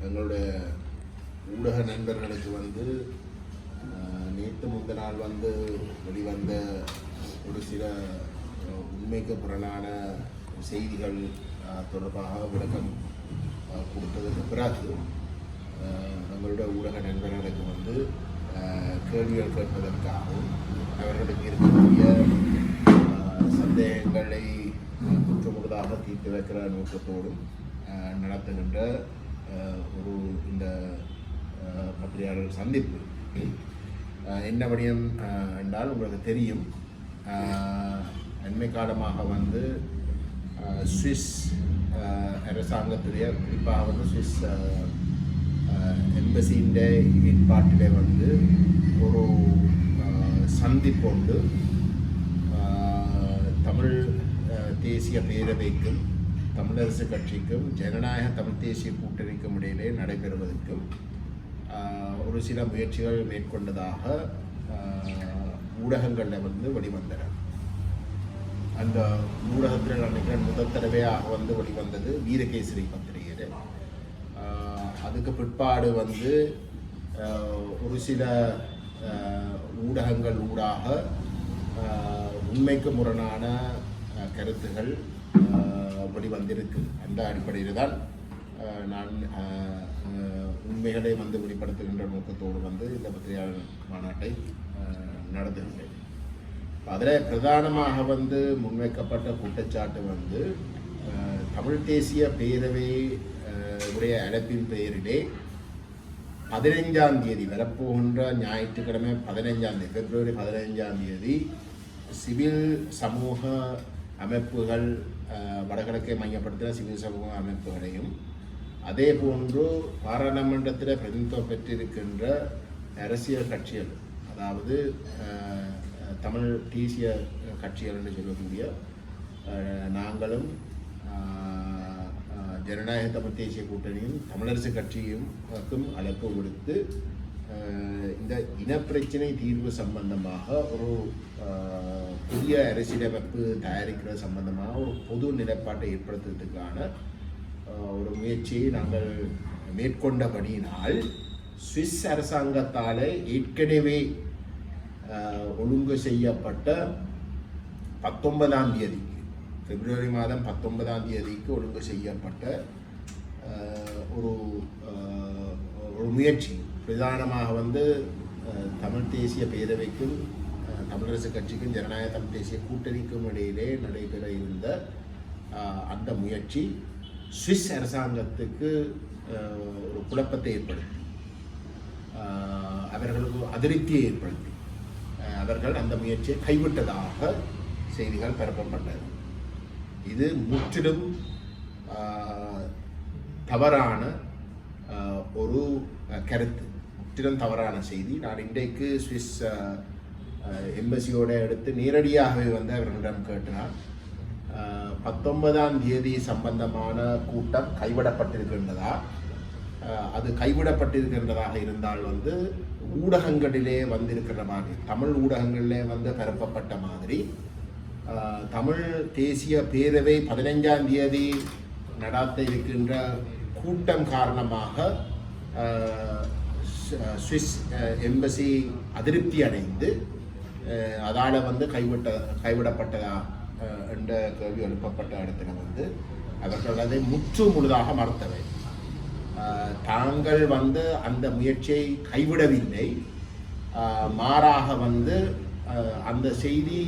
எங்களுடைய ஊடக நண்பர்களுக்கு வந்து நேற்று முந்த நாள் வந்து வெளிவந்த ஒரு சில உண்மைக்கு புறனான செய்திகள் தொடர்பாக விளக்கம் கொடுத்ததுக்கு பிறகு நம்மளுடைய ஊடக நண்பர்களுக்கு வந்து கேள்விகள் கேட்பதற்காகவும் அவர்களுக்கு இருக்கக்கூடிய சந்தேகங்களை அஹ், முற்றுமுழுதாக தீர்த்து வைக்கிற நோக்கத்தோடும் நடத்துகின்ற ஒரு இந்த அஹ், பத்திரிகையாளர் சந்திப்பு. என்ன வடிவம் என்றால் உங்களுக்கு தெரியும். அஹ், அண்மை காலமாக வந்து சுவிஸ் அரசாங்கத்துடைய குறிப்பாக வந்து சுவிஸ் எம்பசியின் ஏற்பாட்டிலே வந்து ஒரு சந்திப்பு உண்டு. தமிழ் தேசிய பேரவைக்கும் தமிழரசு கட்சிக்கும் ஜனநாயக தமிழ் தேசிய கூட்டணிக்கும் இடையிலே நடைபெறுவதற்கும் ஒரு சில முயற்சிகள் மேற்கொண்டதாக ஊடகங்களில் வந்து வெளிவந்தன. அந்த ஊடகத்தில் நான் நினைக்கிறேன் முதல் தடவையாக வந்து வெளிவந்தது வீரகேசரி பத்திரிகையில். அதுக்கு பிற்பாடு வந்து ஒரு சில ஊடகங்கள் ஊடாக உண்மைக்கு முரணான கருத்துகள் வெளிவந்திருக்கு அந்த அடிப்படையில் தான் நான் உண்மைகளை வந்து வெளிப்படுத்துகின்ற நோக்கத்தோடு வந்து இந்த பத்திரிகையாளர் மாநாட்டை ஆஹ் நடத்துகின்றேன். அதில் பிரதானமாக வந்து முன்வைக்கப்பட்ட குற்றச்சாட்டு வந்து தமிழ் தேசிய பேரவை உடைய அழைப்பின் பெயரிலே பதினைஞ்சாம் தேதி வரப்போகின்ற ஞாயிற்றுக்கிழமை பதினைஞ்சாம் தேதி பிப்ரவரி பதினைஞ்சாம் தேதி சிவில் சமூக அமைப்புகள் வடகிழக்கை மையப்படுத்தின சிவில் சமூக அமைப்புகளையும் அதே போன்று பாராளுமன்றத்தில் பிரதிநிதித்துவம் பெற்றிருக்கின்ற அரசியல் கட்சிகள் அதாவது தமிழ் தேசிய கட்சிகள் என்று சொல்லக்கூடிய நாங்களும் ஜனநாயக தமிழ் தேசிய கூட்டணியும் தமிழரசு கட்சியும் அழைப்பு விடுத்து இந்த இனப்பிரச்சினை தீர்வு சம்பந்தமாக ஒரு புதிய அரசியலமைப்பு தயாரிக்கிறது சம்பந்தமாக ஒரு பொது நிலைப்பாட்டை ஏற்படுத்துறதுக்கான ஒரு முயற்சியை நாங்கள் மேற்கொண்டபடியினால் சுவிஸ் அரசாங்கத்தால் ஏற்கனவே ஒழுங்கு செய்யப்பட்ட பத்தொன்பதாம் தேதிக்கு பிப்ரவரி மாதம் பத்தொன்பதாம் தேதிக்கு ஒழுங்கு செய்யப்பட்ட ஒரு ஒரு முயற்சி. பிரதானமாக வந்து தமிழ் தேசிய பேரவைக்கும் தமிழரசு கட்சிக்கும் ஜனநாயக தமிழ் தேசிய கூட்டணிக்கும் இடையிலே நடைபெற இருந்த அந்த முயற்சி சுவிஸ் அரசாங்கத்துக்கு ஒரு குழப்பத்தை ஏற்படுத்தி அவர்களுக்கு அதிருப்தியை ஏற்படுத்தி அவர்கள் அந்த முயற்சியை கைவிட்டதாக செய்திகள் பரப்பப்பட்டது. இது முற்றிலும் தவறான ஒரு கருத்து. முற்றிலும் தவறான செய்தி. நான் இன்றைக்கு சுவிஸ் எம்பசியோட எடுத்து நேரடியாகவே வந்து அவர்களிடம் கேட்டினார் பத்தொன்பதாம் தேதி சம்பந்தமான கூட்டம் கைவிடப்பட்டிருக்கின்றதா? அது கைவிடப்பட்டிருக்கின்றதாக இருந்தால் வந்து ஊடகங்களிலே வந்திருக்கிற மாதிரி தமிழ் ஊடகங்களிலே வந்து பரப்பப்பட்ட மாதிரி தமிழ் தேசிய பேரவை பதினைஞ்சாம் தேதி நடாத்த இருக்கின்ற கூட்டம் காரணமாக சுவிஸ் எம்பசி அதிருப்தி அடைந்து அதால் வந்து கைவிட்ட கைவிடப்பட்டதா என்ற கேள்வி எழுப்பப்பட்ட இடத்துல வந்து அவர்கள் அதை முற்று முழுதாக மறுத்தவை தாங்கள் வந்து அந்த முயற்சியை கைவிடவில்லை. மாறாக வந்து அந்த செய்தி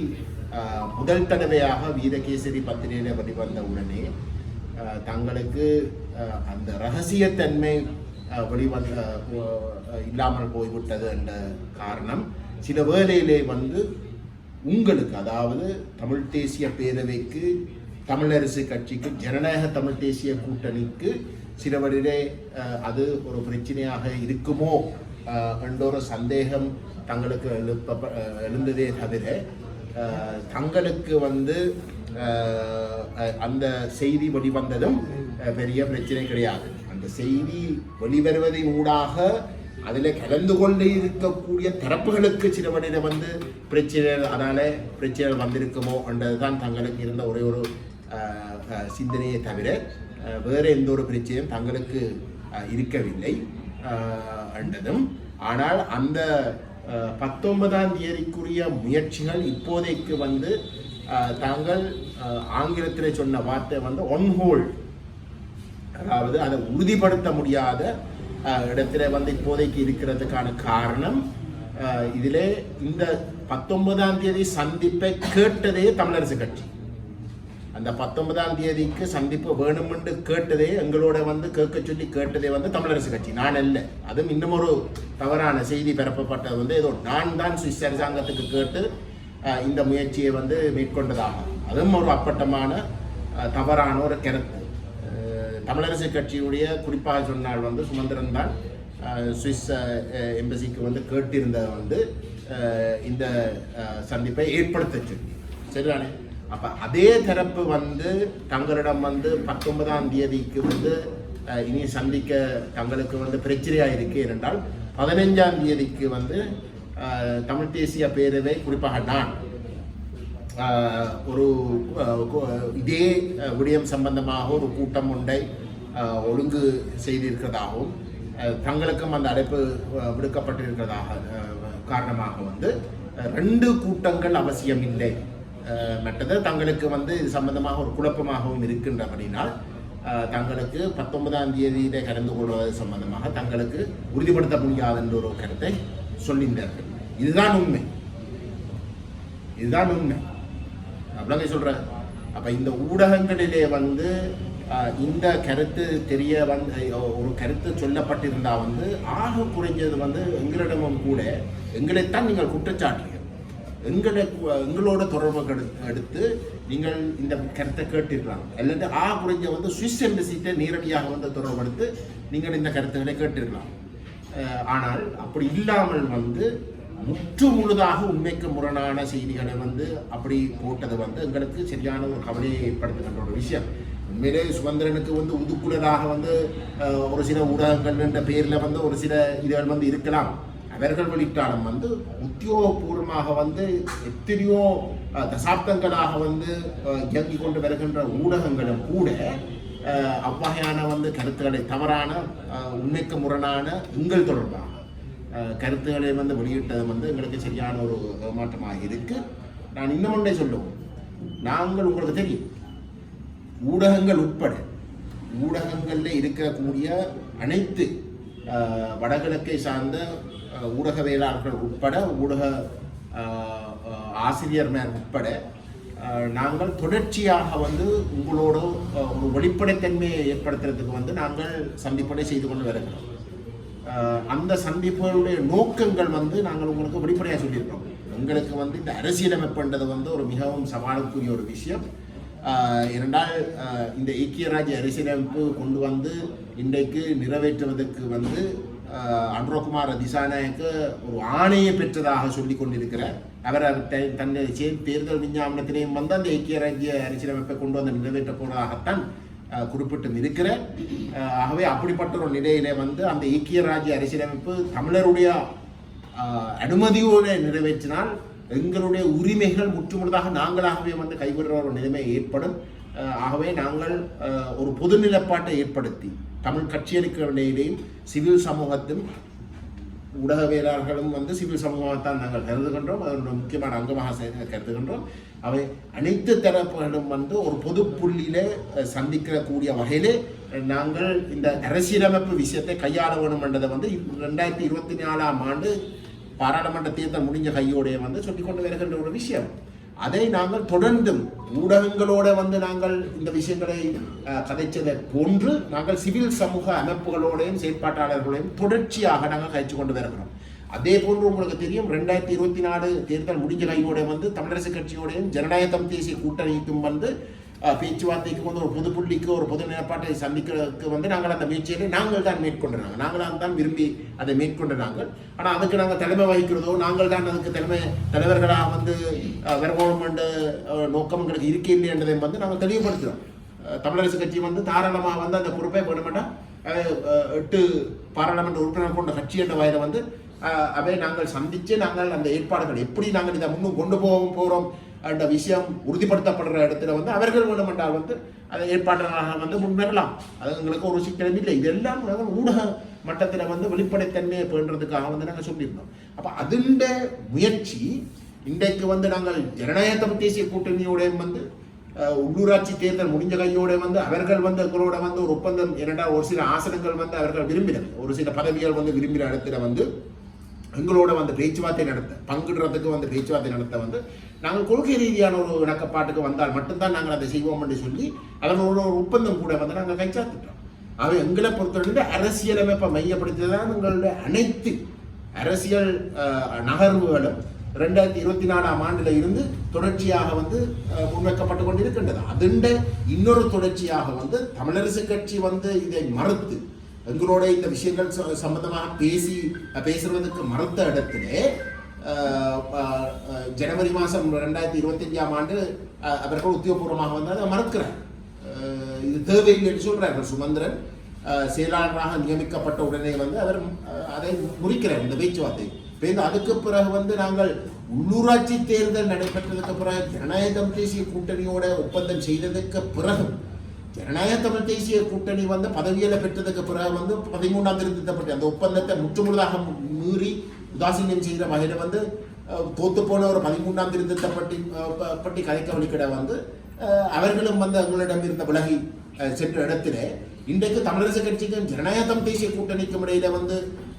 முதல் தடவையாக வீரகேசரி பத்திரிகையில் வெளிவந்த உடனே தங்களுக்கு அந்த ரகசியத்தன்மை வெளிவந்த இல்லாமல் போய்விட்டது என்ற காரணம் சில வேளையிலே வந்து உங்களுக்கு அதாவது தமிழ் தேசிய பேரவைக்கு தமிழரசு கட்சிக்கு ஜனநாயக தமிழ் தேசிய கூட்டணிக்கு சில வழியிலே அது ஒரு பிரச்சனையாக இருக்குமோ என்ற ஒரு சந்தேகம் தங்களுக்கு எழுப்ப எழுந்ததே தவிர தங்களுக்கு வந்து அந்த செய்தி வெளிவந்ததும் பெரிய பிரச்சனை கிடையாது. அந்த செய்தி வெளிவருவதின் ஊடாக அதில் கலந்து கொண்டு இருக்கக்கூடிய தரப்புகளுக்கு சில வழியில வந்து பிரச்சனைகள் அதனால் பிரச்சனைகள் வந்திருக்குமோ என்றதுதான் தங்களுக்கு இருந்த ஒரே ஒரு சிந்தனையை தவிர வேறு எந்த ஒரு பிரச்சனையும் தங்களுக்கு இருக்கவில்லை என்றதும். ஆனால் அந்த பத்தொன்பதாம் தேதிக்குரிய முயற்சிகள் இப்போதைக்கு வந்து தாங்கள் ஆங்கிலத்தில் சொன்ன வார்த்தை வந்து ஒன் ஹோல்ட் அதாவது அதை உறுதிப்படுத்த முடியாத இடத்துல வந்து இப்போதைக்கு இருக்கிறதுக்கான காரணம் இதில் இந்த பத்தொன்பதாம் தேதி சந்திப்பை கேட்டதே தமிழரசு கட்சி அந்த பத்தொன்பதாம் தேதிக்கு சந்திப்பு வேணுமென்று கேட்டதே எங்களோட வந்து கேட்க சொல்லி கேட்டதே வந்து தமிழரசு கட்சி நான் அல்ல அதுவும் இன்னும் ஒரு தவறான செய்தி பரப்பப்பட்டது வந்து ஏதோ நான் தான் சுவிஸ் அரசாங்கத்துக்கு கேட்டு இந்த முயற்சியை வந்து மேற்கொண்டதாகும் அதுவும் ஒரு அப்பட்டமான தவறான ஒரு கருத்து தமிழரசு கட்சியுடைய குறிப்பாக சொன்னால் வந்து சுமந்திரன் தான் சுவிஸ் எம்பசிக்கு வந்து கேட்டிருந்தது வந்து இந்த சந்திப்பை ஏற்படுத்த சொல்லி சரிதானே? அப்போ அதே தரப்பு வந்து தங்களிடம் வந்து பத்தொன்பதாம் தேதிக்கு வந்து இனி சந்திக்க தங்களுக்கு வந்து பிரச்சனையாக இருக்கு என்றால் பதினைஞ்சாம் தேதிக்கு வந்து தமிழ் தேசிய பேரவை குறிப்பாக நான் ஒரு இதே விடயம் சம்பந்தமாக ஒரு கூட்டம் ஒன்றை ஒழுங்கு செய்திருக்கிறதாகவும் தங்களுக்கும் அந்த அழைப்பு விடுக்கப்பட்டிருக்கிறதாக காரணமாக வந்து ரெண்டு கூட்டங்கள் அவசியம் இல்லை மற்றது தங்களுக்கு வந்து இது சம்பந்தமாக ஒரு குழப்பமாகவும் இருக்கின்றபடினால் ஆஹ் தங்களுக்கு பத்தொன்பதாம் தேதியிலே கலந்து கொள்வது சம்பந்தமாக தங்களுக்கு உறுதிப்படுத்த முடியாது என்ற ஒரு கருத்தை சொல்லியிருந்தார்கள் இதுதான் உண்மை இதுதான் உண்மை அப்படிங்க சொல்றேன் அப்ப இந்த ஊடகங்களிலே வந்து இந்த கருத்து தெரிய வந்து ஒரு கருத்து சொல்லப்பட்டிருந்தா வந்து ஆக குறைஞ்சது வந்து எங்களிடமும் கூட எங்களைத்தான் நீங்கள் குற்றச்சாட்டுறீங்க எங்களை எங்களோட தொடர்பு எடுத்து நீங்கள் இந்த கருத்தை கேட்டிருக்கலாம் அல்லது ஆ குறைஞ்ச வந்து சுவிஸ் எம்பசிட்ட நேரடியாக வந்து தொடர்படுத்து நீங்கள் இந்த கருத்துக்களை கேட்டிருக்கலாம் ஆனால் அப்படி இல்லாமல் வந்து முற்று முழுதாக உண்மைக்கு முரணான செய்திகளை வந்து அப்படி போட்டது வந்து எங்களுக்கு சரியான ஒரு கவலையை ஏற்படுத்துகின்ற ஒரு விஷயம். உண்மையிலே சுதந்திரனுக்கு வந்து உதுக்குழலாக வந்து ஒரு சில ஊடகங்கள் என்ற பேரில் வந்து ஒரு சில இதுகள் வந்து இருக்கலாம். அவர்கள் வெளியிட்டாலும் வந்து உத்தியோகபூர்வமாக வந்து எத்தனையோ தசாப்தங்களாக வந்து இயங்கிக் கொண்டு வருகின்ற ஊடகங்களும் கூட அவ்வகையான வந்து கருத்துக்களை தவறான உண்மைக்கு முரணான உங்கள் தொடர்பாக கருத்துக்களை வந்து வெளியிட்டது வந்து எங்களுக்கு சரியான ஒரு ஏமாற்றமாக இருக்கு. நான் இன்னும் ஒன்றை சொல்லுவோம். நாங்கள் உங்களுக்கு தெரியும். ஊடகங்கள் உட்பட ஊடகங்களில் இருக்கக்கூடிய அனைத்து வடகிழக்கை சார்ந்த ஊடகவியலாளர்கள் உட்பட ஊடக அஹ், ஆசிரியர்மார் உட்பட நாங்கள் தொடர்ச்சியாக வந்து உங்களோட ஒரு வெளிப்படைத்தன்மையை ஏற்படுத்துறதுக்கு வந்து நாங்கள் சந்திப்படை செய்து கொண்டு வருகிறோம். அந்த சந்திப்புகளுடைய நோக்கங்கள் வந்து நாங்கள் உங்களுக்கு வெளிப்படையாக சொல்லியிருக்கோம் எங்களுக்கு வந்து இந்த அரசியலமைப்புன்றது வந்து ஒரு மிகவும் சவாலுக்குரிய ஒரு விஷயம். இரண்டாவது இரண்டால் இந்த ஐக்கிய ராஜ்ய அரசியலமைப்பு கொண்டு வந்து இன்றைக்கு நிறைவேற்றுவதற்கு வந்து அன்ரோகுமார் திசாநாயக்க ஒரு ஆணையை பெற்றதாக சொல்லி கொண்டிருக்கிறார். அவர் த- தன்னை தேர்தல் விஞ்ஞாபனத்திலேயும் வந்து அந்த ஐக்கிய ராஜ்ய அரசியலமைப்பை கொண்டு வந்து நிறைவேற்ற போவதாகத்தான் குறிப்பிட்டும் இருக்கிற ஆகவே அப்படிப்பட்ட ஒரு நிலையிலே வந்து அந்த ஈக்கிய ராஜ்ய அரசியலமைப்பு தமிழருடைய அனுமதியோடு நிறைவேற்றினால் எங்களுடைய உரிமைகள் முற்றுமுழுதாக நாங்களாகவே வந்து கைவிடுற ஒரு நிலைமை ஏற்படும். ஆகவே நாங்கள் ஒரு பொது நிலப்பாட்டை ஏற்படுத்தி தமிழ் கட்சிகளுக்கிடையிலேயும் சிவில் சமூகத்தும் ஊடகவியலாளர்களும் வந்து சிவில் சமூகத்தான் நாங்கள் கருதுகின்றோம். அதனுடைய முக்கியமான அங்கமாக செ- கருதுகின்றோம். அவை அனைத்து தரப்புகளும் வந்து ஒரு பொது புள்ளியிலே சந்திக்கக்கூடிய வகையிலே நாங்கள் இந்த அரசியலமைப்பு விஷயத்தை கையாள வேண்டும் என்றதை வந்து ரெண்டாயிரத்தி இருபத்தி நாலாம் ஆண்டு பாராளுமன்ற தேர்தல் முடிஞ்ச கையோடைய வந்து சொல்லிக்கொண்டு வருகின்ற ஒரு விஷயம். அதை நாங்கள் தொடர்ந்தும் ஊடகங்களோட வந்து நாங்கள் இந்த விஷயங்களை கதைச்சதை போன்று நாங்கள் சிவில் சமூக அமைப்புகளோடையும் செயற்பாட்டாளர்களையும் தொடர்ச்சியாக நாங்கள் கழிச்சு கொண்டு வருகிறோம். அதே போன்று உங்களுக்கு தெரியும் ரெண்டாயிரத்தி இருபத்தி நாலு தேர்தல் முடிஞ்ச கையோட வந்து தமிழரசு கட்சியோடையும் ஜனநாயகம் தேசிய கூட்டணிக்கும் வந்து பேச்சுவார்த்தைக்கு வந்து ஒரு புது புள்ளிக்கு ஒரு பொது நிலப்பாட்டை சந்திக்கிறதுக்கு வந்து நாங்கள் அந்த முயற்சியை நாங்கள் தான் மேற்கொண்டுறாங்க நாங்களாக தான் விரும்பி அதை மேற்கொண்டு நாங்கள். ஆனால் அதுக்கு நாங்கள் தலைமை வகிக்கிறதோ நாங்கள் தான் அதுக்கு தலைமை தலைவர்களாக வந்து அஹ், என்ற நோக்கம் எங்களுக்கு இருக்கே இல்லை என்றதை வந்து நாங்கள் தெளிவுபடுத்துகிறோம். தமிழரசு கட்சி வந்து தாராளமாக வந்து அந்த பொறுப்பை வேணுமெண்டா எட்டு பாராளுமன்ற உறுப்பினர் கொண்ட கட்சி என்ற வகையில் வந்து அவை நாங்கள் சந்தித்து நாங்கள் அந்த ஏற்பாடுகள் எப்படி நாங்கள் இதை முன்னும் கொண்டு போக போகிறோம் அந்த விஷயம் உறுதிப்படுத்தப்படுற இடத்துல வந்து அவர்கள் வேண்டுமென்றால் வந்து அதை ஏற்பாட்டாளராக வந்து முன்வரலாம். அது எங்களுக்கு ஒரு சிக்கலும் இல்லை. இதெல்லாம் வந்து ஊடக மட்டத்தில் வந்து வெளிப்படைத்தன்மையை பேன்றதுக்காக வந்து நாங்கள் சொல்லியிருந்தோம். அப்போ அதுண்ட முயற்சி இன்றைக்கு வந்து நாங்கள் ஜனநாயக தேசிய கூட்டணியோடையும் வந்து உள்ளூராட்சி தேர்தல் முடிஞ்ச கையோட வந்து அவர்கள் வந்து எங்களோட வந்து ஒரு ஒப்பந்தம் என்னடா ஒரு சில ஆசனங்கள் வந்து அவர்கள் விரும்பினர் ஒரு சில பதவிகள் வந்து விரும்பின இடத்துல வந்து எங்களோட வந்து பேச்சுவார்த்தை நடத்த பங்கிடுறதுக்கு வந்து பேச்சுவார்த்தை நடத்த வந்து நாங்கள் கொள்கை ரீதியான ஒரு இணக்கப்பாட்டுக்கு வந்தால் மட்டும்தான் நாங்கள் அதை செய்வோம் என்று சொல்லி அதனோட ஒரு ஒப்பந்தம் கூட வந்து நாங்கள் கைச்சாத்துட்டோம். ஆக எங்களை பொறுத்தவரை அரசியலமைப்பை மையப்படுத்தி தான் எங்களுடைய அனைத்து அரசியல் நகர்வுகளும் ரெண்டாயிரத்தி இருபத்தி நாலாம் ஆண்டில் இருந்து தொடர்ச்சியாக வந்து முன்வைக்கப்பட்டு கொண்டிருக்கின்றது. அதுண்ட இன்னொரு தொடர்ச்சியாக வந்து தமிழரசு கட்சி வந்து இதை மறுத்து எங்களோட இந்த விஷயங்கள் ச- சம்பந்தமாக பேசி அஹ், பேசுறதுக்கு மறுத்த இடத்திலே ஜனவரி மாதம் ரெண்டாயிரத்தி இருபத்தஞ்சாம் ஆண்டு அவர்கள் உத்தியோகபூர்வமாக வந்து அதை மறுக்கிறார் இது தேவையில்லைன்னு என்று சுமந்திரன் செயலாளராக நியமிக்கப்பட்ட உடனே வந்து அவர் அதை முறிக்கிறார் இந்த பேச்சுவார்த்தை இப்ப அதுக்கு பிறகு வந்து நாங்கள் உள்ளூராட்சி தேர்தல் நடைபெற்றதுக்கு பிறகு ஜனநாயக தமிழ் தேசிய கூட்டணியோட ஒப்பந்தம் செய்ததுக்கு பிறகு ஜனநாயக தமிழ் தேசிய கூட்டணி வந்து பதவியில் பெற்றதுக்கு பிறகு வந்து பதிமூணாம் திருத்தப்பட்ட அந்த ஒப்பந்தத்தை முற்றுமுழுதாக மீறி உதாசீனம் செய்கிற வகையில் வந்து தோத்து போன ஒரு பதிமூன்றாம் திருத்தத்தை பற்றி பட்டி ப- பற்றி வந்து அவர்களும் வந்து அவங்களிடம் இருந்த விலகி சென்ற இடத்துல இன்றைக்கு தமிழரசு கட்சிக்கும் ஜனநாயகம் தேசிய கூட்டணிக்கும் இடையில வந்து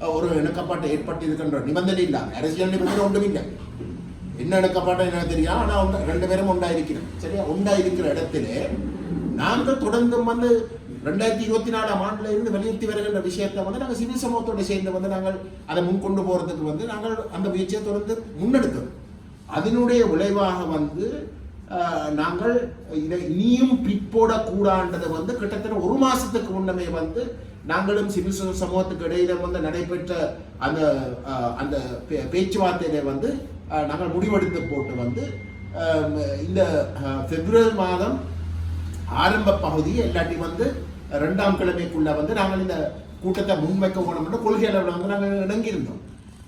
ஒரு இணக்கப்பாட்டை ஏற்பட்டிருக்கின்ற நிபந்தனை இல்லை அரசியல் நிபந்தனை ஒன்றும் இல்லை. என்ன இணக்கப்பாட்டம் எனக்கு தெரியும்? ஆனால் ரெண்டு பேரும் உண்டாயிருக்கிறோம் சரியா? உண்டாயிருக்கிற இடத்துல நாங்கள் தொடர்ந்து வந்து ரெண்டாயிரத்தி இருபத்தி நாலாம் ஆண்டுல இருந்து வலியுறுத்தி வருகின்ற விஷயத்தை வந்து நாங்கள் சிவில் சமூகத்தோடு சேர்ந்து வந்து நாங்கள் அதை முன்கொண்டு போறதுக்கு வந்து நாங்கள் அந்த முயற்சியை தொடர்ந்து முன்னெடுக்கிறோம் அதனுடைய விளைவாக வந்து நாங்கள் இதை இனியும் பிற்போடக்கூடாண்டதை வந்து கிட்டத்தட்ட ஒரு மாசத்துக்கு முன்னமே வந்து நாங்களும் சிவில் சமூகத்துக்கு இடையில வந்து நடைபெற்ற அந்த அந்த பே- பேச்சுவார்த்தையில வந்து நாங்கள் முடிவெடுத்து போட்டு வந்து இந்த பிப்ரவரி மாதம் ஆரம்ப பகுதி எல்லாத்தையும் வந்து ரெண்டாம் கிழமைக்குள்ள வந்து நாங்கள் இந்த கூட்டத்தை முன்வைக்க போனோம்னு கொள்கை அளவில் வந்து நாங்கள் இணங்கியிருந்தோம்.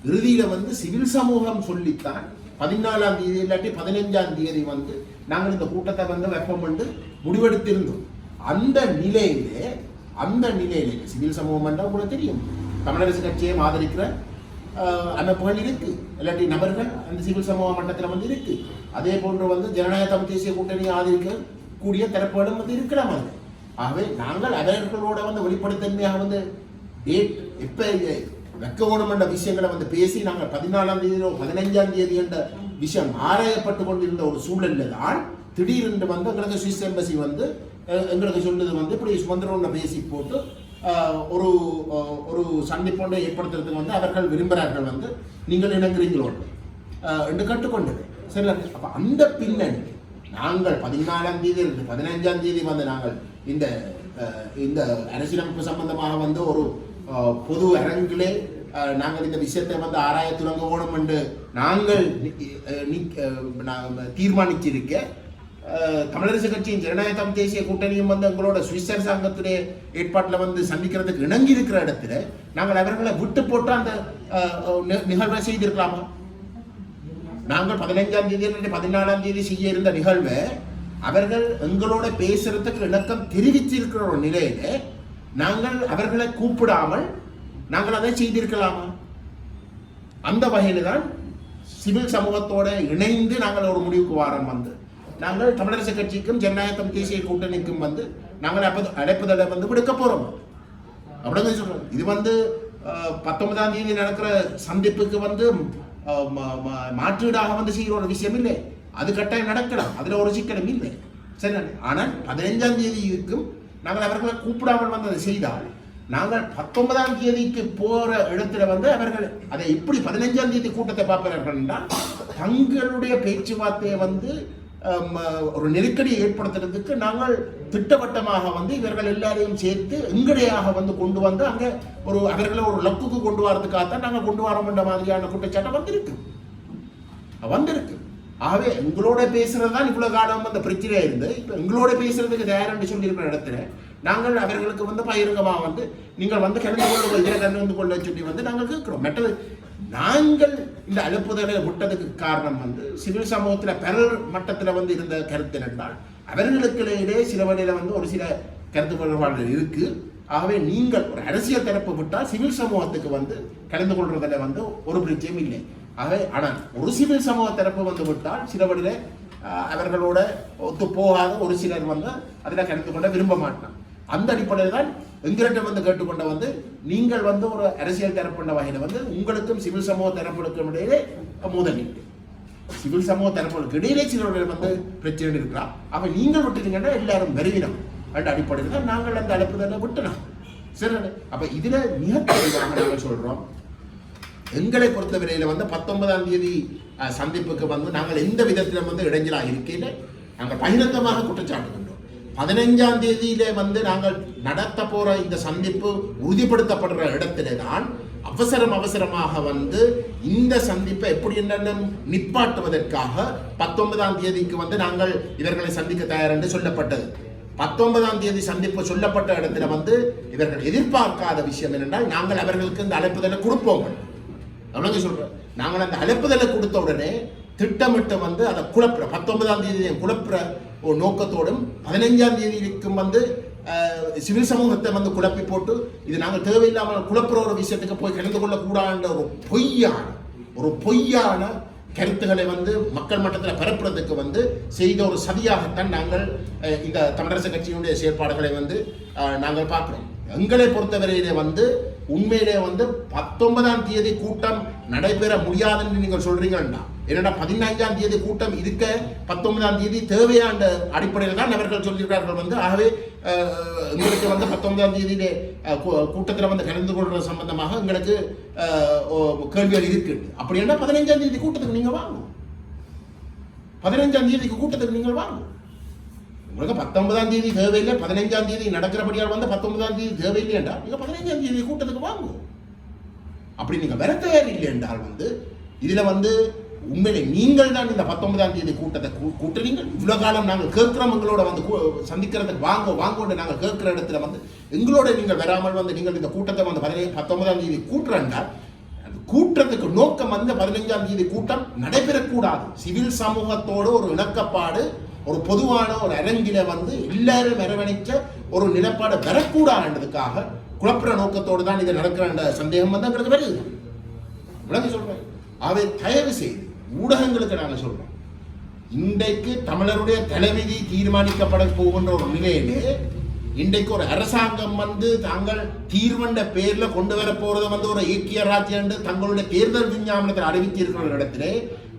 இறுதியில் வந்து சிவில் சமூகம் சொல்லித்தான் பதினாலாம் தேதி இல்லாட்டி பதினஞ்சாம் தேதி வந்து நாங்கள் இந்த கூட்டத்தை வந்து வெப்பம் வந்து முடிவெடுத்திருந்தோம். அந்த நிலையிலே அந்த நிலையிலே சிவில் சமூகம் என்றால் உங்களுக்கு தெரியும். தமிழரசு கட்சியை ஆதரிக்கிற அமைப்புகள் இருக்கு. இல்லாட்டி நபர்கள் அந்த சிவில் சமூக மட்டத்தில் வந்து இருக்கு. அதே போன்று வந்து ஜனநாயக தமிழ் தேசிய கூட்டணியை ஆதரிக்க கூடிய தரப்புகளும் வந்து இருக்கலாம் அது ஆகவே நாங்கள் அவர்களோட வந்து வெளிப்படைத்தன்மையாக வந்து டேட் எப்ப வெக்க வேணும் என்ற விஷயங்களை வந்து பேசி நாங்கள் பதினாலாம் தேதியோ பதினைஞ்சாம் தேதி என்ற விஷயம் ஆராயப்பட்டு கொண்டிருந்த ஒரு சூழலில் தான் திடீரென்று வந்து எங்களுக்கு சுவிஸ் எம்பசி வந்து எங்களுக்கு சொன்னது வந்து இப்படி சுதந்திரம்னு பேசி போட்டு ஒரு ஒரு சந்திப்பொன்றை ஏற்படுத்துறதுக்கு வந்து அவர்கள் விரும்புகிறார்கள் வந்து நீங்கள் இணங்குறீங்களோ என்று. கற்றுக்கொண்டது சரி அப்போ அந்த பின்னணி நாங்கள் பதினாலாம் தேதி பதினைஞ்சாம் தேதி வந்து நாங்கள் இந்த இந்த அரசியலமைப்பு சம்பந்தமாக வந்து ஒரு பொது அரங்கிலே நாங்கள் இந்த விஷயத்தை வந்து ஆராய துறங்க வேணும் என்று நாங்கள் தீர்மானிச்சிருக்க. தமிழரசு கட்சியின் ஜனநாயகம் தேசிய கூட்டணியும் வந்து எங்களோட சுவிஸ் அரசாங்கத்துடைய ஏற்பாட்டில் வந்து சந்திக்கிறதுக்கு இணங்கி இருக்கிற இடத்துல நாங்கள் அவர்களை விட்டு போட்டு அந்த நி- நிகழ்வை செய்திருக்கலாமா? நாங்கள் பதினைஞ்சாம் தேதி பதினாலாம் தேதி செய்ய இருந்த நிகழ்வை அவர்கள் எங்களோட பேசுறதுக்கு இணக்கம் தெரிவிச்சிருக்கிற ஒரு நிலையில நாங்கள் அவர்களை கூப்பிடாமல் நாங்கள் அதை செய்திருக்கலாமா? அந்த வகையில தான் சிவில் சமூகத்தோட இணைந்து நாங்கள் ஒரு முடிவுக்கு வாரம் வந்து. நாங்கள் தமிழரசு கட்சிக்கும் ஜனநாயகம் தேசிய கூட்டணிக்கும் வந்து நாங்கள் அப்போ அழைப்புதலை வந்து விடுக்க போறோம். அப்படின்னு சொல்றேன். இது வந்து பத்தொன்பதாம் தேதி நடக்கிற சந்திப்புக்கு வந்து மாற்றீடாக வந்து செய்கிற ஒரு விஷயம் இல்லை. அது கட்டாயம் நடக்கலாம் அதில் ஒரு சிக்கனம் இல்லை. சரி ஆனால் பதினைஞ்சாம் தேதி இருக்கும் நாங்கள் அவர்களை கூப்பிடாமல் வந்து அதை செய்தால் நாங்கள் பத்தொன்பதாம் தேதிக்கு போகிற இடத்துல வந்து அவர்கள் அதை எப்படி பதினைஞ்சாம் தேதி கூட்டத்தை பார்ப்பார்கள் என்றால் தங்களுடைய பேச்சுவார்த்தையை வந்து ஒரு நெருக்கடியை ஏற்படுத்துறதுக்கு நாங்கள் திட்டவட்டமாக வந்து இவர்கள் எல்லாரையும் சேர்த்து எங்கடையாக வந்து கொண்டு வந்து அங்கே ஒரு அவர்களை ஒரு லக்குக்கு கொண்டு வரதுக்காகத்தான் நாங்கள் கொண்டு வரோம் என்ற மாதிரியான குற்றச்சாட்டை வந்திருக்கு. வந்திருக்கு. ஆகவே உங்களோட பேசுறது தான் இவ்வளவு காலம் அந்த பிரச்சனையா இருந்து இப்போ எங்களோட பேசுறதுக்கு தயாரென்று சொல்லியிருக்கிற இடத்துல நாங்கள் அவர்களுக்கு வந்து பகிரங்கமாக வந்து நீங்கள் வந்து கலந்து கொள்ள இதில் கலந்து கொள்ள சொல்லி வந்து நாங்கள் கேட்குறோம். மற்றது நாங்கள் இந்த அழுப்புதலை விட்டதுக்கு காரணம் வந்து சிவில் சமூகத்தில் பலர் மட்டத்தில் வந்து இருந்த கருத்து என்றால் அவர்களுக்கிடையிலே சில வழியில் வந்து ஒரு சில கருத்து கொள்வாளர்கள் இருக்கு. ஆகவே நீங்கள் ஒரு அரசியல் தரப்பு விட்டால் சிவில் சமூகத்துக்கு வந்து கலந்து கொள்றதுல வந்து ஒரு பிரச்சனையும் இல்லை. ஆகவே ஆனால் ஒரு சிவில் சமூக தரப்பு வந்து விட்டால் சில அவர்களோட ஒத்து போகாத ஒரு சிலர் வந்து அதில் கலந்து கொள்ள விரும்ப மாட்டான் அந்த அடிப்படையில் தான் எங்கிட்ட வந்து கேட்டுக்கொண்ட வந்து நீங்கள் வந்து ஒரு அரசியல் தரப்புன்ற வகையில் வந்து உங்களுக்கும் சிவில் சமூக தரப்புகளுக்கும் இடையிலே மோதல் இல்லை சிவில் சமூக தரப்புகளுக்கு இடையிலே சிலர்கள் வந்து பிரச்சனை இருக்கலாம் அப்போ நீங்கள் விட்டுட்டீங்கன்னா எல்லாரும் வருவினம் என்ற அடிப்படையில் தான் நாங்கள் அந்த அழைப்புதலை விட்டுனோம் சரி அப்போ இதில் மிக தெளிவாக நாங்கள் சொல்கிறோம் எங்களை பொறுத்த விலையில் வந்து பத்தொன்பதாம் தேதி சந்திப்புக்கு வந்து நாங்கள் எந்த விதத்திலும் வந்து இடைஞ்சலாக இருக்கையில் நாங்கள் பகிரங்கமாக குற்றச்சாட்டு கொண்டோம் பதினைஞ்சாம் தேதியிலே வந்து நாங்கள் நடத்த போகிற இந்த சந்திப்பு உறுதிப்படுத்தப்படுற இடத்திலே தான் அவசரம் அவசரமாக வந்து இந்த சந்திப்பை எப்படி என்னென்ன நிப்பாட்டுவதற்காக பத்தொன்பதாம் தேதிக்கு வந்து நாங்கள் இவர்களை சந்திக்க தயார் என்று சொல்லப்பட்டது. பத்தொன்பதாம் தேதி சந்திப்பு சொல்லப்பட்ட இடத்துல வந்து இவர்கள் எதிர்பார்க்காத விஷயம் என்னென்றால் நாங்கள் அவர்களுக்கு இந்த அழைப்புதலை கொடுப்போம். அவ்வளவு சொல்றேன். நாங்கள் அந்த அழைப்புதலை கொடுத்த உடனே திட்டமிட்டு வந்து அதை குழப்புற பத்தொன்பதாம் தேதி குழப்புற ஒரு நோக்கத்தோடும் பதினைஞ்சாம் தேதிக்கும் வந்து சிவில் சமூகத்தை வந்து குழப்பி போட்டு இது நாங்கள் தேவையில்லாமல் குழப்புற ஒரு விஷயத்துக்கு போய் கலந்து கொள்ளக்கூடாத ஒரு பொய்யான ஒரு பொய்யான கருத்துக்களை வந்து மக்கள் மட்டத்தில் பரப்புறதுக்கு வந்து செய்த ஒரு சதியாகத்தான் நாங்கள் இந்த தமிழரசு கட்சியினுடைய செயற்பாடுகளை வந்து நாங்கள் பார்க்குறோம். எங்களை பொறுத்தவரையிலே வந்து உண்மையிலே வந்து பத்தொன்பதாம் தேதி கூட்டம் நடைபெற முடியாதுன்னு நீங்கள் சொல்றீங்கன்னா என்னடா பதினைஞ்சாம் தேதி கூட்டம் இருக்க? பத்தொன்பதாம் தேதி தேவையான அடிப்படையில் தான் அவர்கள் சொல்லியிருக்கார்கள் வந்து. ஆகவே எங்களுக்கு வந்து பத்தொன்பதாம் தேதியிலே கூட்டத்தில் வந்து கலந்து கொள்றது சம்பந்தமாக எங்களுக்கு கேள்விகள் இருக்கு அப்படி என்ன? பதினைஞ்சாம் தேதி கூட்டத்துக்கு நீங்கள் வாங்க. பதினைஞ்சாம் தேதிக்கு கூட்டத்துக்கு நீங்கள் வாங்க. உங்களுக்கு பத்தொன்பதாம் தேதி தேவையில்லை பதினைஞ்சாம் தேதி நடக்கிறபடியால் வந்து பத்தொன்பதாம் தேதி தேவையில்லையென்றால் நீங்கள் பதினைஞ்சாம் தேதி கூட்டத்துக்கு வாங்க. அப்படி நீங்கள் வர தயார் இல்லை என்றால் வந்து இதில் வந்து உண்மையிலே நீங்கள் தான் இந்த பத்தொன்பதாம் தேதி கூட்டத்தை கூ- கூட்டுறீங்க. இவ்வளோ காலம் நாங்கள் கேட்குறோம் எங்களோட வந்து கூ- சந்திக்கிறதுக்கு வாங்க வாங்கோன்னு நாங்கள் கேட்குற இடத்துல வந்து எங்களோட நீங்கள் வராமல் வந்து நீங்கள் இந்த கூட்டத்தை வந்து பதினைந்து பத்தொன்பதாம் தேதி கூட்டுறேன்றால் கூட்டத்துக்கு நோக்கம் வந்து பதினைஞ்சாம் தேதி கூட்டம் நடைபெறக்கூடாது. சிவில் சமூகத்தோடு ஒரு இணக்கப்பாடு ஒரு பொதுவான ஒரு அரங்கில வந்து எல்லாரும் வரவணைச்ச ஒரு நிலப்பாடு வரக்கூடாதுன்றதுக்காக குழப்புற நோக்கத்தோடு தான் இது நடக்கிற சந்தேகம் வந்து எங்களுக்கு வருது விளங்கி சொல்றேன். அவை தயவு செய்து ஊடகங்களுக்கு நாங்கள் சொல்றோம். இன்றைக்கு தமிழருடைய தலைவிதி தீர்மானிக்கப்பட போகின்ற ஒரு நிலையிலே இன்றைக்கு ஒரு அரசாங்கம் வந்து தாங்கள் தீர்வண்ட பேர்ல கொண்டு வர போறது வந்து ஒரு ஏக்கிய ராஜ்யம் தங்களுடைய தேர்தல் விஞ்ஞாபனத்தில் அறிவித்திருக்கிற இடத்திலே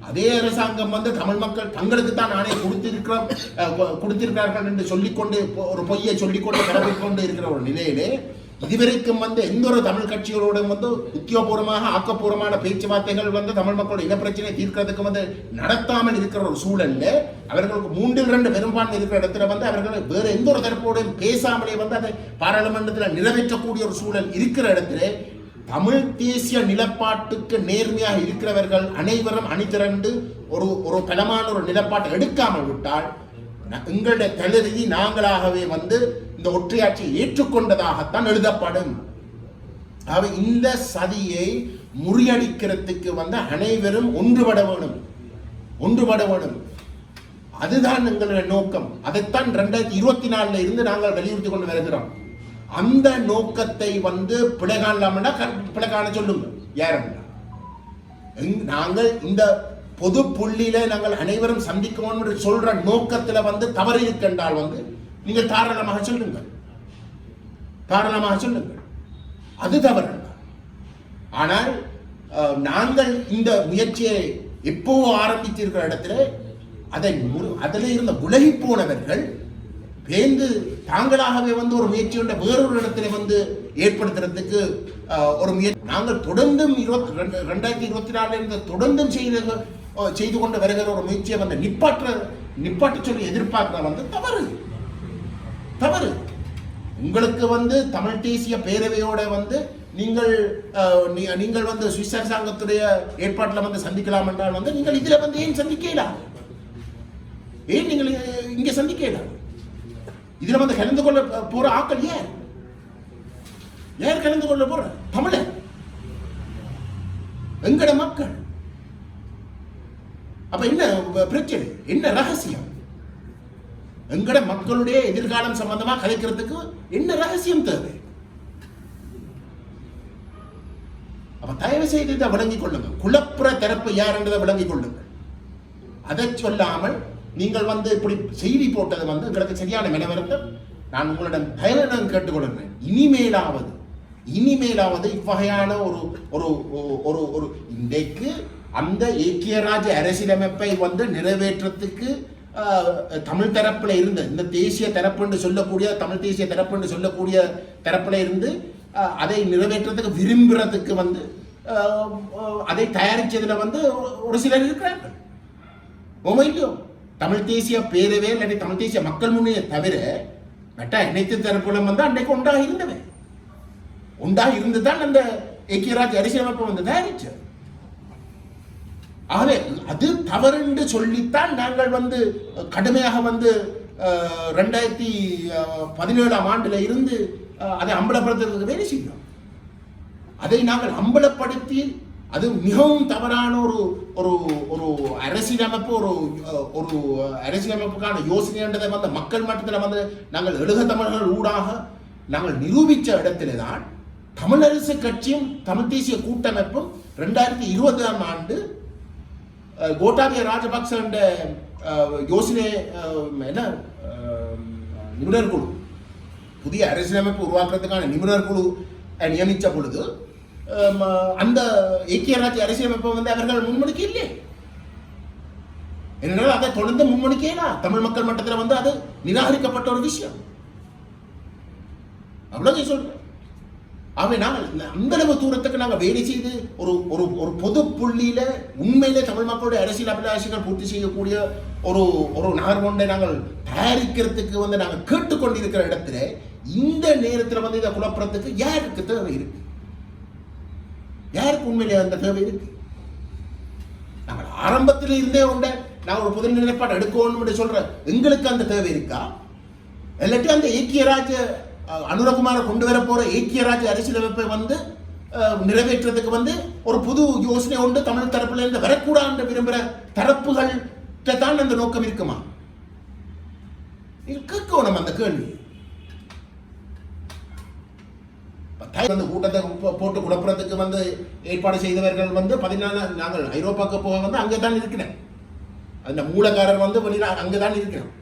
அதே அரசாங்கம் வந்து தமிழ் மக்கள் தங்களுக்கு தான் நானே கொடுத்திருக்கிறோம் கொடுத்திருக்கிறார்கள் என்று சொல்லிக்கொண்டு ஒரு பொய்யை சொல்லிக்கொண்டு பரப்பிக்கொண்டு இருக்கிற ஒரு நிலையிலே இதுவரைக்கும் வந்து எந்த ஒரு தமிழ் கட்சிகளோடும் வந்து உத்தியோகபூர்வமாக ஆக்கப்பூர்வமான பேச்சுவார்த்தைகள் வந்து தமிழ் மக்களோட இனப்பிரச்சனை தீர்க்கிறதுக்கு வந்து நடத்தாமல் இருக்கிற ஒரு சூழல்ல அவர்களுக்கு மூன்றில் ரெண்டு பெரும்பான்மை இருக்கிற இடத்துல வந்து அவர்கள் வேற எந்த ஒரு தரப்போடையும் பேசாமலே வந்து அதை பாராளுமன்றத்தில் நிறைவேற்றக்கூடிய ஒரு சூழல் இருக்கிற இடத்துல தமிழ் தேசிய நிலப்பாட்டுக்கு நேர்மையாக இருக்கிறவர்கள் அனைவரும் அணிதிரண்டு ஒரு ஒரு பலமான ஒரு நிலப்பாட்டை எடுக்காமல் விட்டால் எங்களுடைய தளர்ச்சி நாங்களாகவே வந்து இந்த ஒற்றையாட்சியை ஏற்றுக்கொண்டதாகத்தான் எழுதப்படும். ஆகவே இந்த சதியை முறியடிக்கிறதுக்கு வந்து அனைவரும் ஒன்றுபட வேணும். ஒன்றுபட வேணும். அதுதான் எங்களுடைய நோக்கம். அதைத்தான் ரெண்டாயிரத்தி இருபத்தி நாலுல இருந்து நாங்கள் வலியுறுத்தி கொண்டு வருகிறோம். அந்த நோக்கத்தை வந்து பிழை காணலாம்னா பிழை காண சொல்லுங்க யாருன்னா நாங்கள் இந்த பொது புள்ளியில நாங்கள் அனைவரும் சந்திக்கணும் என்று சொல்ற நோக்கத்துல வந்து தவறு இருக்கின்றால் வந்து நீங்கள் தாராளமாக சொல்லுங்கள் தாராளமாக சொல்லுங்கள் அது தவறு ஆனால் நாங்கள் இந்த முயற்சியை எப்போ ஆரம்பித்திருக்கிற இடத்துல அதை அதில் இருந்த விலகி போனவர்கள் பேந்து தாங்களாகவே வந்து ஒரு முயற்சி கொண்ட வேறொரு இடத்துல வந்து ஏற்படுத்துறதுக்கு ஒரு முயற்சி நாங்கள் தொடர்ந்தும் இருபத்தி ரெண்டு ரெண்டாயிரத்தி இருபத்தி நாலுல இருந்து தொடர்ந்தும் செய்து செய்து கொண்டு வருகிற ஒரு முயற்சியை வந்து நிப்பாற்ற நிப்பாட்ட சொல்லி எதிர்பார்க்கிற வந்து தவறு. தவறு. உங்களுக்கு வந்து தமிழ் தேசிய பேரவையோட வந்து நீங்கள் நீ- நீங்கள் வந்து சுவிஸ் அரசாங்கத்துடைய ஏற்பாட்டில் வந்து சந்திக்கலாம் என்றால் வந்து நீங்கள் இதில் வந்து ஏன் சந்திக்கலாம் ஏன் நீங்கள் இங்கே சந்திக்கலாம் இதுல வந்து கலந்து கொள்ள போற ஆக்கள் ஏன் யார் கலந்து கொள்ள போற? தமிழர். எங்கட மக்கள். அப்ப என்ன பிரச்சனை? என்ன ரகசியம்? எங்கட மக்களுடைய எதிர்காலம் சம்பந்தமா கலைக்கிறதுக்கு என்ன ரகசியம் தேவை? அப்ப தயவு செய்து இதை விளங்கிக் கொள்ளுங்க குலப்புற தரப்பு யார் என்றதை விளங்கிக் கொள்ளுங்கள். அதை சொல்லாமல் நீங்கள் வந்து இப்படி செய்தி போட்டது வந்து எங்களுக்கு சரியான மெனவருத்தம் நான் உங்களிடம் தயவுடன் கேட்டுக்கொள்கிறேன். இனிமேலாவது இனிமேலாவது இவ்வகையான ஒரு ஒரு ஒரு ஒரு இன்றைக்கு அந்த ஏக்கிய ராஜ அரசியலமைப்பை வந்து நிறைவேற்றத்துக்கு தமிழ் தரப்பில் இருந்து இந்த தேசிய தரப்புன்னு சொல்லக்கூடிய தமிழ் தேசிய தரப்புன்னு சொல்லக்கூடிய தரப்பில் இருந்து அதை நிறைவேற்றத்துக்கு விரும்புறதுக்கு வந்து அதை தயாரிச்சதுல வந்து ஒரு சிலர் இருக்கிறார்கள். ஓமோ தமிழ் தேசிய பேரவே இல்லாட்டி தமிழ் தேசிய மக்கள் முன்னையை தவிர மெட்டா இணைத்து தரப்புலம் வந்து அன்னைக்கு உண்டாக இருந்தவன் உண்டாக இருந்து தான் அந்த ஏக்கியராஜ் அரசியலமைப்பு வந்து தயாரிச்சு. ஆகவே அது தவறுன்னு சொல்லித்தான் நாங்கள் வந்து கடுமையாக வந்து ரெண்டாயிரத்தி பதினேழாம் ஆண்டுல இருந்து அதை அம்பலப்படுத்துறதுக்கு வேலை செய்கிறோம் அதை நாங்கள் அம்பலப்படுத்தி அது மிகவும் தவறான ஒரு ஒரு ஒரு அரசியலமைப்பு ஒரு ஒரு அரசியலமைப்புக்கான யோசனைன்றதை வந்து மக்கள் மட்டத்தில் வந்து நாங்கள் எழுக தமிழர்கள் ஊடாக நாங்கள் நிரூபித்த இடத்திலே தான் தமிழரசு கட்சியும் தமிழ் தேசிய கூட்டமைப்பும் ரெண்டாயிரத்தி இருபதாம் ஆண்டு கோட்டாபிய கோட்டாபய ராஜபக்ச யோசனை என்ன நிபுணர் குழு புதிய அரசியலமைப்பு உருவாக்குறதுக்கான நிபுணர் குழு நியமித்த பொழுது அந்த ஐக்கிய ராஜ்ய அரசியலமைப்பை வந்து அவர்கள் முன்மொழிக்க இல்லை என்னால் அதை தொடர்ந்து முன்மொழிக்கலாம் தமிழ் மக்கள் மட்டத்தில் வந்து அது நிராகரிக்கப்பட்ட ஒரு விஷயம். அவ்வளவு சொல்றேன் ஆகவே நாங்கள் அந்த அளவு தூரத்துக்கு நாங்கள் வேலை செய்து ஒரு ஒரு ஒரு பொது புள்ளியில உண்மையில தமிழ் மக்களுடைய அரசியல் அபிலாஷைகள் பூர்த்தி செய்யக்கூடிய ஒரு ஒரு நகர்வொன்றை நாங்கள் தயாரிக்கிறதுக்கு வந்து நாங்கள் கேட்டுக்கொண்டிருக்கிற இடத்துல இந்த நேரத்தில் வந்து இதை குழப்பறதுக்கு யாருக்கு தேவை இருக்கு? யாருக்கு உண்மையிலே அந்த தேவை இருக்கு? நாங்கள் ஆரம்பத்தில் இருந்தே உண்ட. நான் ஒரு புதிய நிலைப்பாடு எடுக்கணும் சொல்றேன். எங்களுக்கு அந்த தேவை இருக்கா? இல்லாட்டி அந்த ஏக்கிய ராஜ அனுரகுமார கொண்டு வர போற ஏக்கிய ராஜ அரசியலமைப்பை வந்து நிறைவேற்றுறதுக்கு வந்து ஒரு புது யோசனை உண்டு. தமிழ் தரப்புல இருந்து வரக்கூடாது விரும்புகிற தரப்புகள் தான் அந்த நோக்கம் இருக்குமா? இது நம்ம அந்த கேள்வி. வந்து கூட்டத்தை போட்டு குழப்புறதுக்கு வந்து ஏற்பாடு செய்தவர்கள் வந்து பதினாலு நாங்கள் ஐரோப்பாவுக்கு போக வந்து அங்கே தான் இருக்கிறேன். அந்த மூலக்காரர் வந்து வெளியில அங்கே தான் இருக்கிறோம்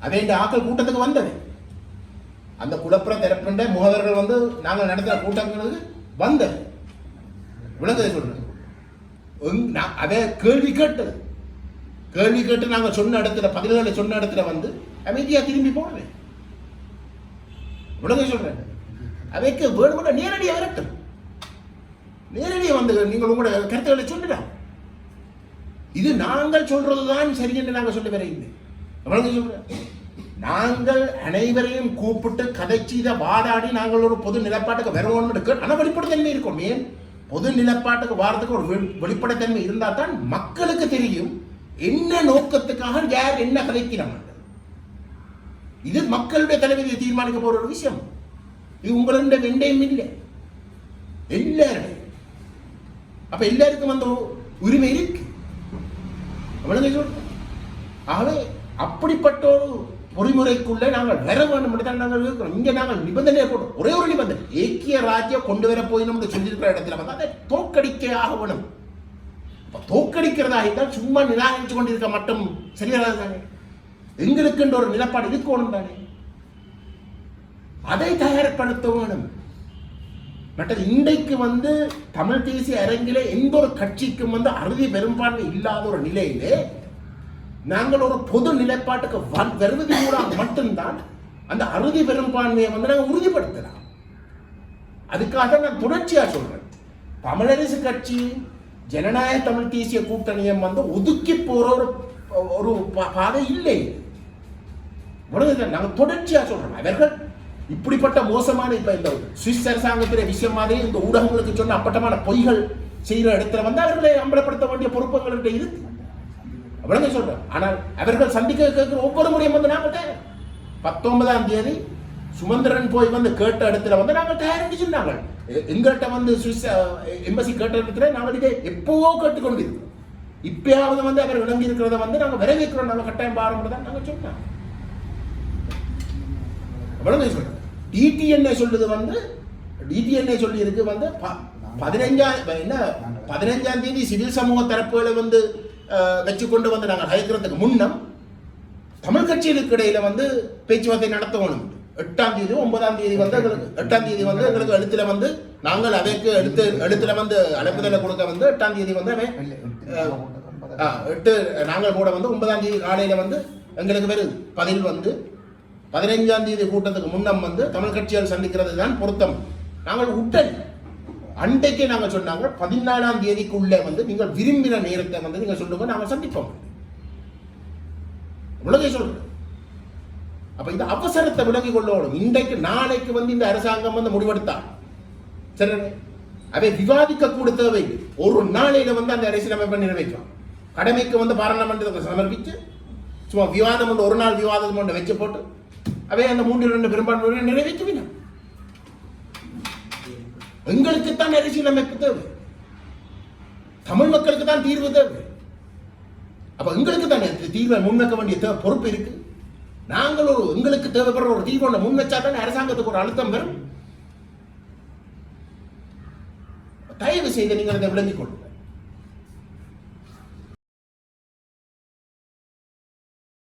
அதே இந்த ஆக்கள் கூட்டத்துக்கு வந்தது. அந்த குழப்புற திறப்புண்ட முகவர்கள் வந்து நாங்கள் நடத்துகிற கூட்டங்களுக்கு வந்தது. விளங்கதை சொல்றேன் எங்- அதே கேள்வி கேட்டது. கேள்வி கேட்டு நாங்கள் சொன்ன இடத்துல பதினாலு சொன்ன இடத்துல வந்து அமைதியாக திரும்பி போடுறேன் விளங்க சொல்றேன் அவைக்கு வேணுமென்ற நேரடியாக வரட்டும். நேரடியாக வந்து நீங்கள் உங்களோட கருத்துக்களை சொல்லிடலாம் இது நாங்கள் சொல்றதுதான் சரி என்று நாங்கள் சொல்ல வர இல்லை. சொல்றேன் நாங்கள் அனைவரையும் கூப்பிட்டு கதை செய்த வாதாடி நாங்கள் ஒரு பொது நிலப்பாட்டுக்கு வரணும் இருக்கு ஆனால் வெளிப்படைத்தன்மை இருக்கும். ஏன்? பொது நிலப்பாட்டுக்கு வாரத்துக்கு ஒரு வெளி- வெளிப்படைத்தன்மை இருந்தால் தான் மக்களுக்கு தெரியும் என்ன நோக்கத்துக்காக யார் என்ன கதைக்கிறாங்க. இது மக்களுடைய தலைமையை தீர்மானிக்க போற ஒரு விஷயம். இது உங்களுடைய வெண்டையும் இல்லை. எல்லாருடைய அப்ப எல்லாருக்கும் அந்த உரிமை இருக்கு. அவ்வளவு ஆகவே அப்படிப்பட்ட ஒரு பொறிமுறைக்குள்ளே நாங்கள் வர வேண்டும் என்று தான் நாங்கள் இருக்கிறோம். இங்க நாங்கள் நிபந்தனை போட்டோம். ஒரே ஒரு நிபந்தனை. ஏக்கிய ராஜ்யம் கொண்டு வர போயினும் சொல்லியிருக்கிற இடத்துல வந்து அதை தோக்கடிக்க ஆக வேணும் தோக்கடிக்கிறதா இருந்தால் சும்மா நிராகரித்து கொண்டிருக்க மட்டும் சரியானது தானே? எங்களுக்குன்ற ஒரு நிலப்பாடு இருக்கணும் தானே? அதை தயார்படுத்த வேணும். மற்றது இன்றைக்கு வந்து தமிழ் தேசிய அரங்கிலே எந்த ஒரு கட்சிக்கும் வந்து அறுதி பெரும்பான்மை இல்லாத ஒரு நிலையிலே நாங்கள் ஒரு பொது நிலைப்பாட்டுக்கு வந் வருவது கூட மட்டும்தான் அந்த அறுதி பெரும்பான்மையை வந்து நாங்கள் உறுதிப்படுத்தலாம். அதுக்காக நான் தொடர்ச்சியா சொல்றேன். தமிழரசு கட்சி ஜனநாயக தமிழ் தேசிய கூட்டணியம் வந்து ஒதுக்கி போற ஒரு ஒரு பாதை இல்லை. நாங்கள் தொடர்ச்சியா சொல்றோம். அவர்கள் இப்படிப்பட்ட மோசமான இப்ப இந்த சுவிஸ் அரசாங்கத்திலே விஷயம் மாதிரி இந்த ஊடகங்களுக்கு சொன்ன அப்பட்டமான பொய்கள் செய்கிற இடத்துல வந்து அவர்களை அம்பலப்படுத்த வேண்டிய பொறுப்புகள் இருக்கு. அவ்வளவு சொல்றேன். ஆனால் அவர்கள் சந்திக்க கேட்கிற ஒவ்வொரு முறையும் வந்து நாங்கள் தயார். பத்தொன்பதாம் தேதி சுமந்திரன் போய் வந்து கேட்ட இடத்துல வந்து நாங்கள் தயாரிட்டு சொன்னாங்க எங்கள்கிட்ட வந்து சுவிஸ் எம்பசி கேட்ட இடத்துல நாங்கள் இதை எப்பவோ கேட்டுக்கொண்டிருக்கிறோம். இப்பயாவது வந்து அவர் விளங்கி இருக்கிறத வந்து நாங்கள் விரைவிக்கிறோம். நாங்கள் கட்டாயம் பாருங்க தான் நாங்கள் சொன்னோம். அவ்வளவு சொல்றேன். டிடிஎன்ஏ சொல்லுது வந்து டிடிஎன்ஏ சொல்லி இருக்கு வந்து ப- பதினஞ்சாம் என்ன பதினஞ்சாம் தேதி சிவில் சமூக தரப்புகளை வந்து வச்சு கொண்டு வந்து நாங்கள் அழைக்கிறதுக்கு முன்னம் தமிழ் கட்சிகளுக்கு இடையில வந்து பேச்சுவார்த்தை நடத்தணும் எட்டாம் தேதி ஒன்பதாம் தேதி வந்து எங்களுக்கு எட்டாம் தேதி வந்து எங்களுக்கு எழுத்துல வந்து நாங்கள் அதற்கு எடுத்து எழுத்துல வந்து அழைப்புதலை கொடுக்க வந்து எட்டாம் தேதி வந்து அவன் ஆ, எட்டு நாங்கள் கூட வந்து ஒன்பதாம் தேதி காலையில வந்து எங்களுக்கு வருது பதில் வந்து பதினைஞ்சாம் தேதி கூட்டத்துக்கு முன்னம் வந்து தமிழ் கட்சியால் சந்திக்கிறது தான் பொருத்தம். நாங்கள் உடல் அன்றைக்கே நாங்கள் சொன்னாங்க பதினாலாம் தேதிக்குள்ளே வந்து நீங்கள் விரும்பின நேரத்தை வந்து நீங்கள் சொல்லுங்க நாங்கள் சந்திப்போம். உலகை சொல்றேன் அப்ப இந்த அவசரத்தை விலகி கொள்ளணும். இன்றைக்கு நாளைக்கு வந்து இந்த அரசாங்கம் வந்து முடிவெடுத்தா? சரி. அவை விவாதிக்க கூட தேவை ஒரு நாளையில வந்து அந்த அரசியலமைப்பை நிறைவேற்றும் கடமைக்கு வந்து பாராளுமன்றத்தை சமர்ப்பிச்சு சும்மா விவாதம் ஒன்று ஒரு நாள் விவாதம் ஒன்று வச்சு போட்டு அவை அந்த மூன்று ரெண்டு பெரும்பான்மையை நிறைவேற்றுவினா எங்களுக்கு தான் அரசியலமைப்பு தேவை. தமிழ் மக்களுக்கு தான் தீர்வு தேவை. அப்ப எங்களுக்கு தானே தீர்வை முன்வைக்க வேண்டிய தேவை பொறுப்பு இருக்கு. நாங்கள் ஒரு எங்களுக்கு தேவைப்படுற ஒரு தீர்வு ஒன்று முன் தானே அரசாங்கத்துக்கு ஒரு அழுத்தம் வரும். தயவு செய்து நீங்கள் அதை விளங்கிக் கொள்ளும்